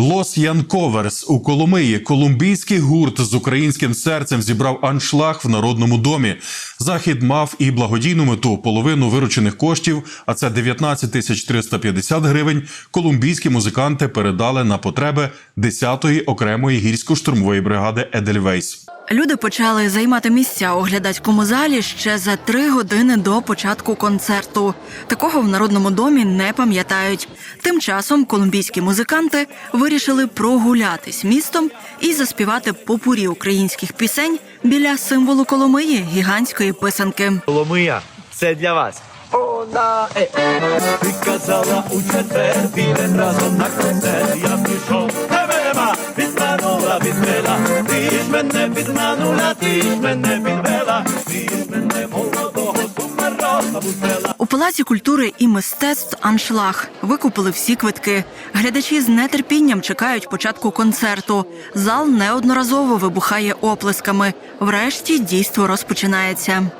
Лос Янковерс у Коломиї колумбійський гурт з українським серцем зібрав аншлаг в народному домі. Захід мав і благодійну мету. Половину виручених коштів, а це 19 тисяч 350 гривень. Колумбійські музиканти передали на потреби 10-ї окремої гірсько-штурмової бригади Едельвейс. Люди почали займати місця у глядацькому залі ще за три години до початку концерту. Такого в народному домі не пам'ятають. Тим часом колумбійські музиканти вирішили прогулятись містом і заспівати попурі українських пісень біля символу Коломиї гігантської писанки. Коломия, це для вас. Вона е, ти казала у четвер, разом на концерт, я пішов, мене підманула, ти ж мене підвела, ти ж мене молодого сумароза бустела. У палаці культури і мистецтв аншлаг викупили всі квитки. Глядачі з нетерпінням чекають початку концерту. Зал неодноразово вибухає оплесками. Врешті дійство розпочинається.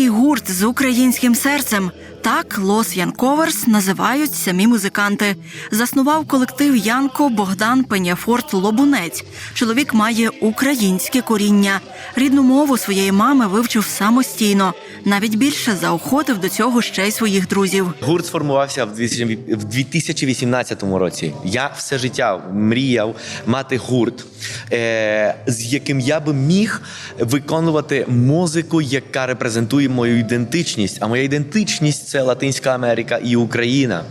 Колумбійський гурт з українським серцем. Так Лос Янковерс називають самі музиканти. Заснував колектив Янко Богдан Пеняфорт Лобунець. Чоловік має українське коріння. Рідну мову своєї мами вивчив самостійно. Навіть більше заохотив до цього ще й своїх друзів. Гурт сформувався в 2018 році. Я все життя мріяв мати гурт, е, з яким я би міг виконувати музику, яка репрезентує мою ідентичність. А моя ідентичність це Латинська Америка і Україна.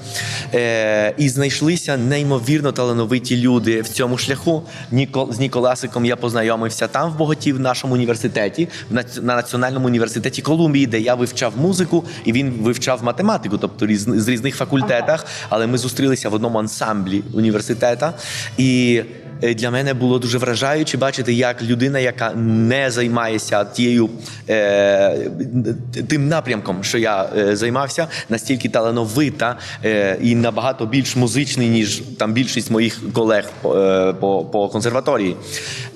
Е, і знайшлися неймовірно талановиті люди в цьому шляху. Ніко, з Ніколасиком я познайомився там в Боготі, в нашому університеті, на Національному університеті Колумбії, де я вивчав музику, і він вивчав математику, тобто різ, з різних факультетах. Але ми зустрілися в одному ансамблі університету. І для мене було дуже вражаюче бачити, як людина, яка не займається тією е, тим напрямком, що я е, займався, настільки талановита е, і набагато більш музичний, ніж там більшість моїх колег по, е, по, консерваторії.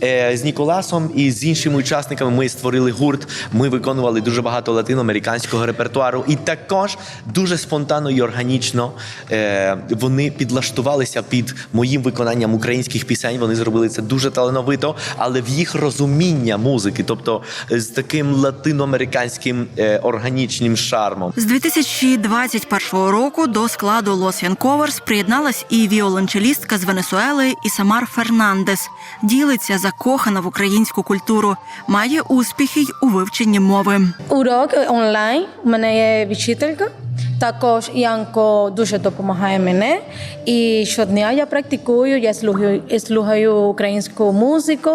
Е, з Ніколасом і з іншими учасниками ми створили гурт. Ми виконували дуже багато латиноамериканського репертуару, і також дуже спонтанно і органічно е, вони підлаштувалися під моїм виконанням українських пісень. Вони зробили це дуже талановито, але в їх розуміння музики, тобто е, з таким латиноамериканським е, органічним шармом. З 2021 року до складу Лос Янковерс приєдналась і віолончелістка з Венесуели Ісамар Фернандес. Ділиться закохана в українську культуру, має успіхи й у вивченні мови. Урок онлайн. У мене є вчителька. Також Янко дуже допомагає мене. І щодня я практикую, я слухаю, слухаю українську музику.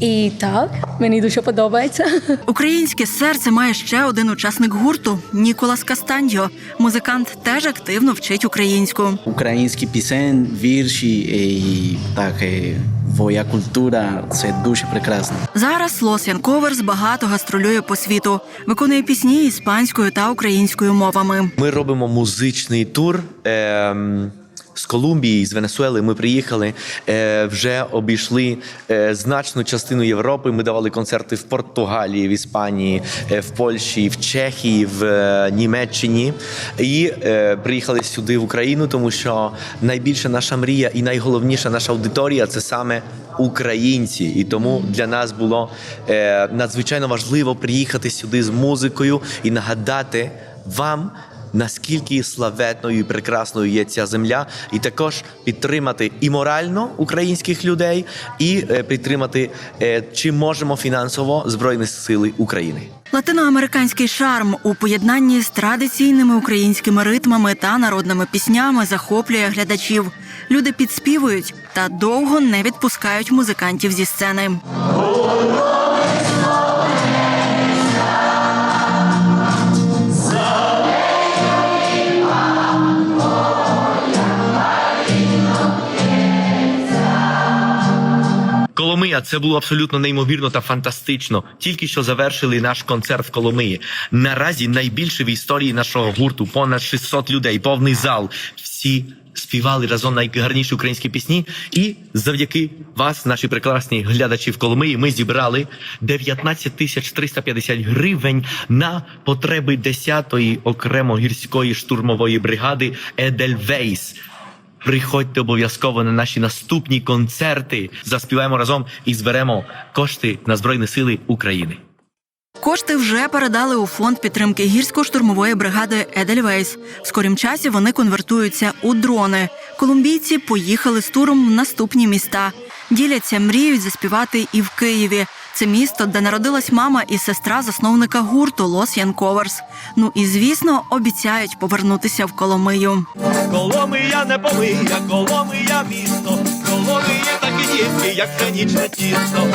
І так, мені дуже подобається. Українське серце має ще один учасник гурту Ніколас Кастандьо. Музикант теж активно вчить українську. українські пісень, вірші і так, і твоя культура це дуже прекрасно. Зараз Лос Янковерс багато гастролює по світу, виконує пісні іспанською та українською мовами. Ми робимо музичний тур. ем, з Колумбії, з Венесуели ми приїхали, е, вже обійшли е, значну частину Європи. Ми давали концерти в Португалії, в Іспанії, е, в Польщі, в Чехії, в Німеччині. І приїхали сюди в Україну, тому що найбільша наша мрія і найголовніша наша аудиторія це саме українці. І тому для нас було надзвичайно важливо приїхати сюди з музикою і нагадати вам. Наскільки славетною і прекрасною є ця земля, і також підтримати і морально українських людей, і е, підтримати е, чи можемо фінансово збройні сили України. Латиноамериканський шарм у поєднанні з традиційними українськими ритмами та народними піснями захоплює глядачів. Люди підспівують та довго не відпускають музикантів зі сцени. Коломия, це було абсолютно неймовірно та фантастично. Тільки що завершили наш концерт в Коломиї. Наразі найбільше в історії нашого гурту, понад 600 людей, повний зал. Всі співали разом найгарніші українські пісні. І завдяки вас, наші прекрасні глядачі в Коломиї, ми зібрали 19 тисяч 350 гривень на потреби 10-ї окремо гірської штурмової бригади Едельвейс. Приходьте обов'язково на наші наступні концерти. Заспіваємо разом і зберемо кошти на Збройні Сили України. Кошти вже передали у фонд підтримки гірсько-штурмової бригади Едельвейс. В скорім часі вони конвертуються у дрони. Колумбійці поїхали з туром в наступні міста. Діляться, мріють заспівати і в Києві. Це місто, де народилась мама і сестра засновника гурту Лос Янковерс. Ну і звісно, обіцяють повернутися в Коломию. Коломия не помия, Коломия місто, Коломиї такі дітки, як гранічне тісто.